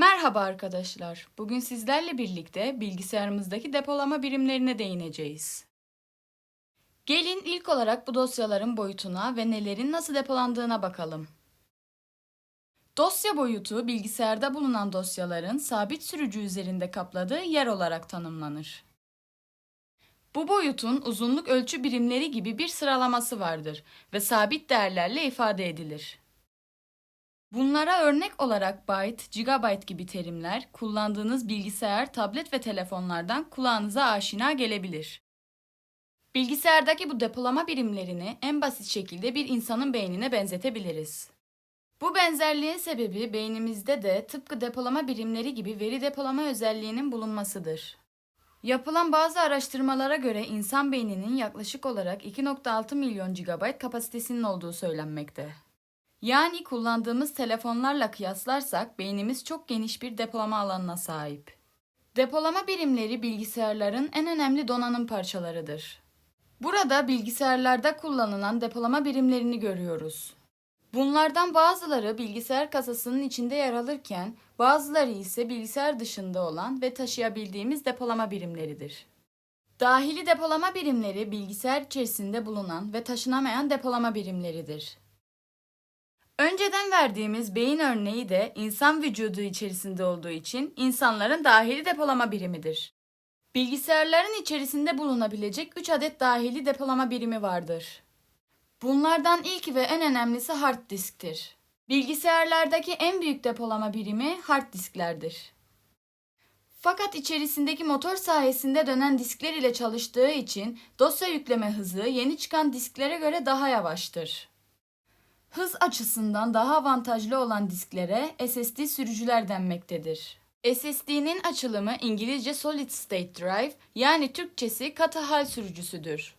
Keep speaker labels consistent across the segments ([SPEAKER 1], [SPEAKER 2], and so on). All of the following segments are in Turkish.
[SPEAKER 1] Merhaba arkadaşlar. Bugün sizlerle birlikte bilgisayarımızdaki depolama birimlerine değineceğiz. Gelin ilk olarak bu dosyaların boyutuna ve nelerin nasıl depolandığına bakalım. Dosya boyutu bilgisayarda bulunan dosyaların sabit sürücü üzerinde kapladığı yer olarak tanımlanır. Bu boyutun uzunluk ölçü birimleri gibi bir sıralaması vardır ve sabit değerlerle ifade edilir. Bunlara örnek olarak byte, gigabyte gibi terimler kullandığınız bilgisayar, tablet ve telefonlardan kulağınıza aşina gelebilir. Bilgisayardaki bu depolama birimlerini en basit şekilde bir insanın beynine benzetebiliriz. Bu benzerliğin sebebi beynimizde de tıpkı depolama birimleri gibi veri depolama özelliğinin bulunmasıdır. Yapılan bazı araştırmalara göre insan beyninin yaklaşık olarak 2.6 milyon GB kapasitesinin olduğu söylenmekte. Yani kullandığımız telefonlarla kıyaslarsak beynimiz çok geniş bir depolama alanına sahip. Depolama birimleri bilgisayarların en önemli donanım parçalarıdır. Burada bilgisayarlarda kullanılan depolama birimlerini görüyoruz. Bunlardan bazıları bilgisayar kasasının içinde yer alırken bazıları ise bilgisayar dışında olan ve taşıyabildiğimiz depolama birimleridir. Dahili depolama birimleri bilgisayar içerisinde bulunan ve taşınamayan depolama birimleridir. Önceden verdiğimiz beyin örneği de insan vücudu içerisinde olduğu için insanların dahili depolama birimidir. Bilgisayarların içerisinde bulunabilecek 3 adet dahili depolama birimi vardır. Bunlardan ilki ve en önemlisi hard disktir. Bilgisayarlardaki en büyük depolama birimi hard disklerdir. Fakat içerisindeki motor sayesinde dönen diskler ile çalıştığı için dosya yükleme hızı yeni çıkan disklere göre daha yavaştır. Hız açısından daha avantajlı olan disklere SSD sürücüler denmektedir. SSD'nin açılımı İngilizce Solid State Drive yani Türkçesi katı hal sürücüsüdür.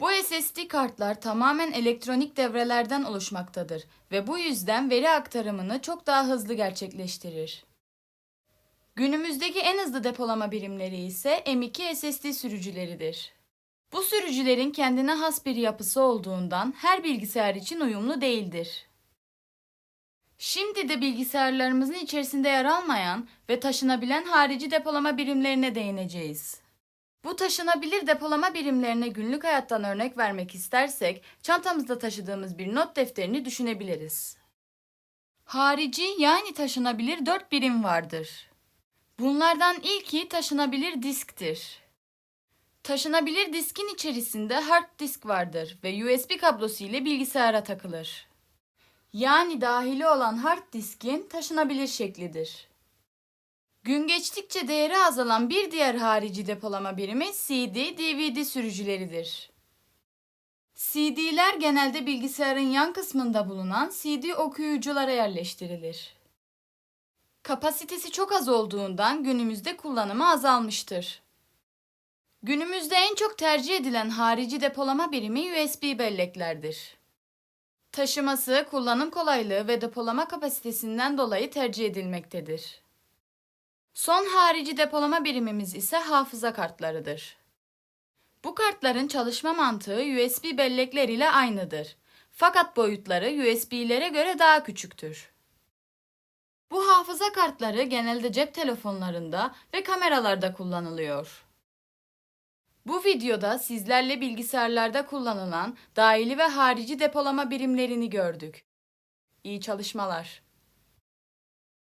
[SPEAKER 1] Bu SSD kartlar tamamen elektronik devrelerden oluşmaktadır ve bu yüzden veri aktarımını çok daha hızlı gerçekleştirir. Günümüzdeki en hızlı depolama birimleri ise M2 SSD sürücüleridir. Bu sürücülerin kendine has bir yapısı olduğundan her bilgisayar için uyumlu değildir. Şimdi de bilgisayarlarımızın içerisinde yer almayan ve taşınabilen harici depolama birimlerine değineceğiz. Bu taşınabilir depolama birimlerine günlük hayattan örnek vermek istersek, çantamızda taşıdığımız bir not defterini düşünebiliriz. Harici yani taşınabilir dört birim vardır. Bunlardan ilki taşınabilir disktir. Taşınabilir diskin içerisinde hard disk vardır ve USB kablosu ile bilgisayara takılır. Yani dahili olan hard diskin taşınabilir şeklidir. Gün geçtikçe değeri azalan bir diğer harici depolama birimi CD, DVD sürücüleridir. CD'ler genelde bilgisayarın yan kısmında bulunan CD okuyuculara yerleştirilir. Kapasitesi çok az olduğundan günümüzde kullanımı azalmıştır. Günümüzde en çok tercih edilen harici depolama birimi USB belleklerdir. Taşıması, kullanım kolaylığı ve depolama kapasitesinden dolayı tercih edilmektedir. Son harici depolama birimimiz ise hafıza kartlarıdır. Bu kartların çalışma mantığı USB bellekler ile aynıdır. Fakat boyutları USB'lere göre daha küçüktür. Bu hafıza kartları genelde cep telefonlarında ve kameralarda kullanılıyor. Bu videoda sizlerle bilgisayarlarda kullanılan dahili ve harici depolama birimlerini gördük. İyi çalışmalar.